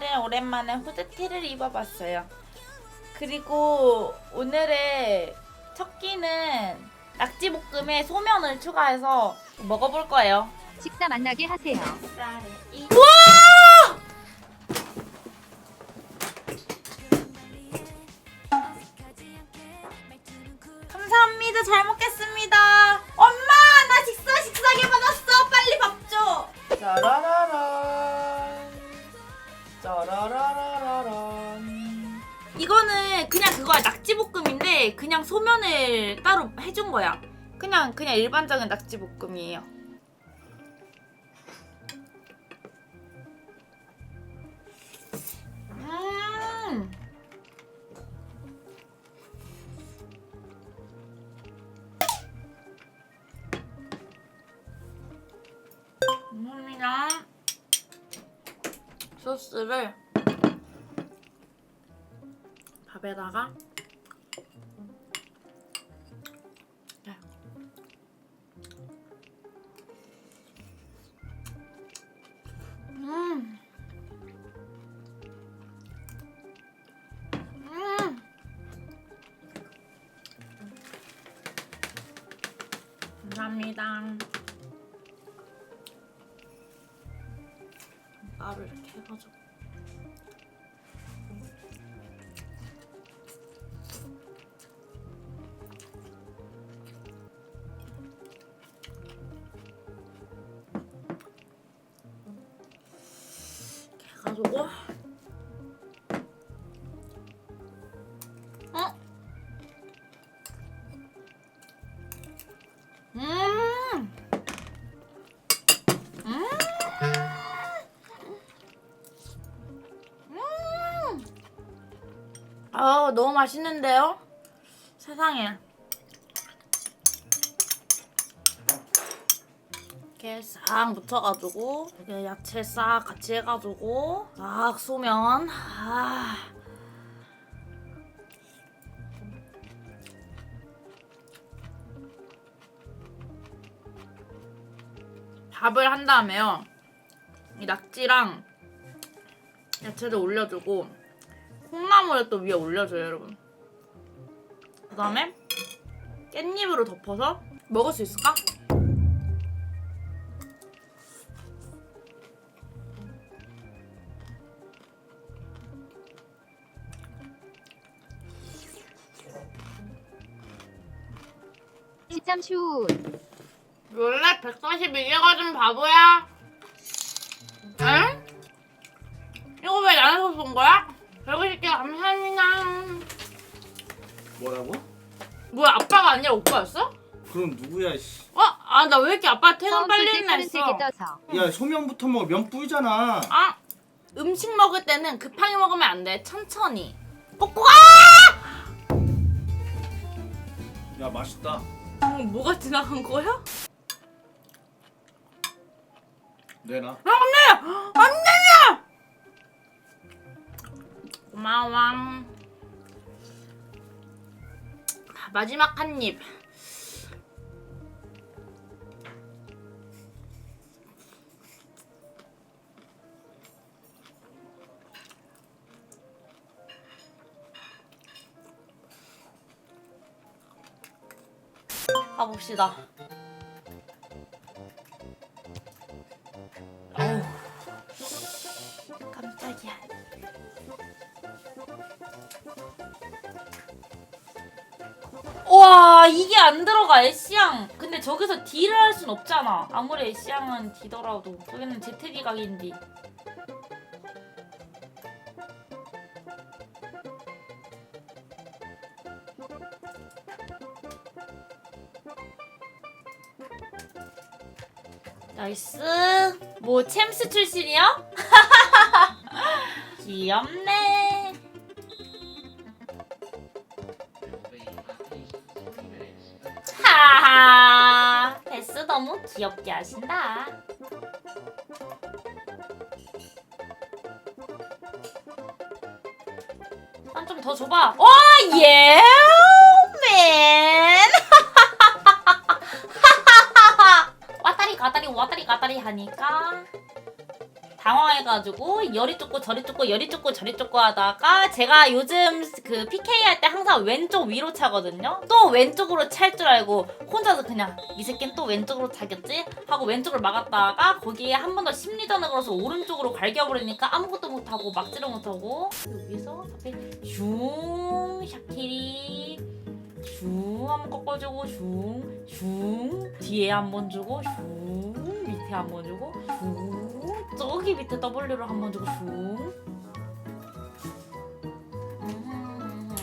오늘은 오랜만에 후드티를 입어봤어요. 그리고 오늘의 첫 끼는 낙지볶음에 소면을 추가해서 먹어볼 거예요. 식사 만나게 하세요. 우와! 짜라라라란. 이거는 그냥 그거야 낙지볶음인데 그냥 소면을 따로 해준 거야. 그냥 그냥 일반적인 낙지볶음이에요. 소스를 밥에다가 네. 음. 음. 감사합니다. 따로 이렇게 해가지고. 이렇게 해가지고. 아, 너무 맛있는데요? 세상에. 이렇게 싹 묻혀가지고 야채 싹 같이 해가지고 싹 쏘면 아. 밥을 한 다음에요. 이 낙지랑 야채를 올려주고 콩나물을 또 위에 올려줘요, 여러분. 그 다음에 깻잎으로 덮어서 먹을 수 있을까? 시참 슛. 원래 142개가 좀 바보야? 응? 이거 왜 나눠서 본 거야? 150개 감사합니다. 뭐라고? 뭐야, 아빠가 아니라 오빠였어? 그럼 누구야 씨. 어? 아, 나 왜 이렇게 아빠 퇴근 빨리 했나 했어. 떠서. 야 소면부터 먹어 면 뿌이잖아 아, 음식 먹을 때는 급하게 먹으면 안 돼. 천천히. 꼬꼬아! 야 맛있다 어, 뭐가 지나간 거야? 내놔 아, 안 돼! 고마워. 아, 마지막 한 입. 가봅시다. 와 이게 안 들어가 애쉬양 근데 저기서 D를 할 순 없잖아. 아무리 애쉬양은 D더라도. 저기는 ZD 각인디 나이스. 뭐 챔스 출신이요? 귀엽네 하하. 베스 너무 귀엽게 하신다. 난 좀 더 줘봐. 오 예! 맨. 왔다리 가다리 왔다리 가다리 하니까 당황해가지고 열이 쫓고 저리 쫓고 열이 쫓고 저리 쫓고 하다가 제가 요즘 그 PK 할 때 항상 왼쪽 위로 차거든요. 또 왼쪽으로 찰 줄 알고 혼자서 그냥 이 새끼는 또 왼쪽으로 차겠지 하고 왼쪽을 막았다가 거기에 한 번 더 심리전을 걸어서 오른쪽으로 갈겨버리니까 아무것도 못하고 막지를 못하고 여기서 앞에 슝 샤키리 슝 한번 꺾어주고 슝슝 뒤에 한 번 주고 슝 밑에 한 번 주고 슝 저기 밑에 W를 한번 주고 슝 음,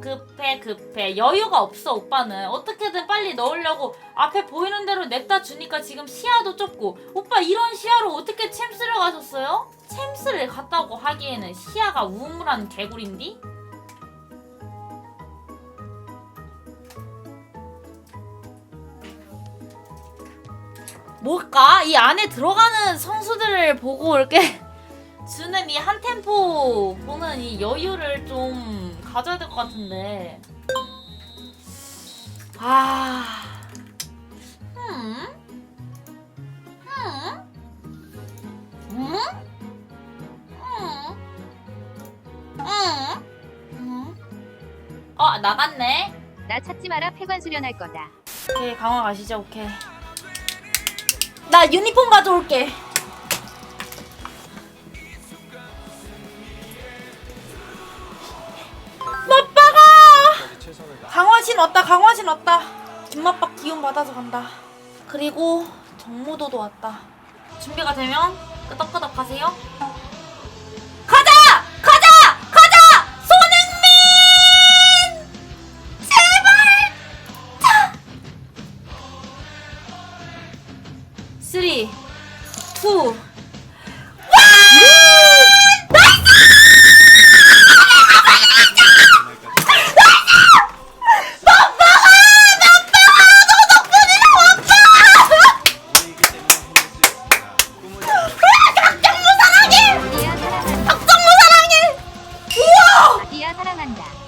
급해 급해 여유가 없어 오빠는 어떻게든 빨리 넣으려고 앞에 보이는 대로 냅다 주니까 지금 시야도 좁고 오빠 이런 시야로 어떻게 챔스를 가셨어요? 챔스를 갔다고 하기에는 시야가 우물한 개구리인디? 뭘까? 이 안에 들어가는 선수들을 보고 이렇게 주는 이 한 템포 보는 이 여유를 좀 가져야 될 것 같은데. 아. 음? 음? 음? 음? 음? 음? 어, 나갔네. 나 찾지 마라 폐관 수련할 거다. 오케이, 강화 가시죠, 오케이. 나 유니폼 가져올게. 맛박아! 강화신 왔다, 강화신 왔다. 김맛박 기운 받아서 간다. 그리고 정모도도 왔다. 준비가 되면 끄덕끄덕 하세요. 후. 우와! 아기야 사랑한다.